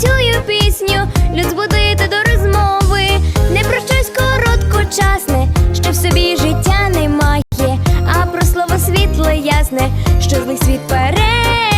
Цю пісню, люд збудити до розмови, не про щось короткочасне, що в собі життя немає, а про слово світло ясне, що злий світ перед.